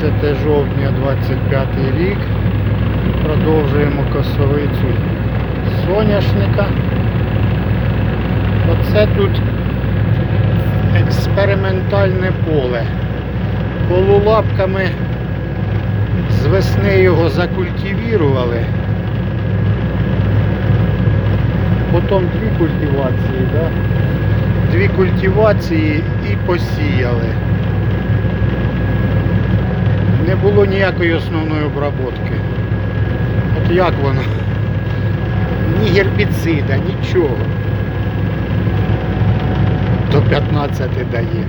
25 рік. Продовжуємо косовицю соняшника. Оце тут експериментальне поле. Полулапками з весни його закультивірували. Потім дві культивації, да? дві культивації і посіяли. Було ніякої основної обробки. От як воно? Ні гербіцида, нічого. До 15 дає.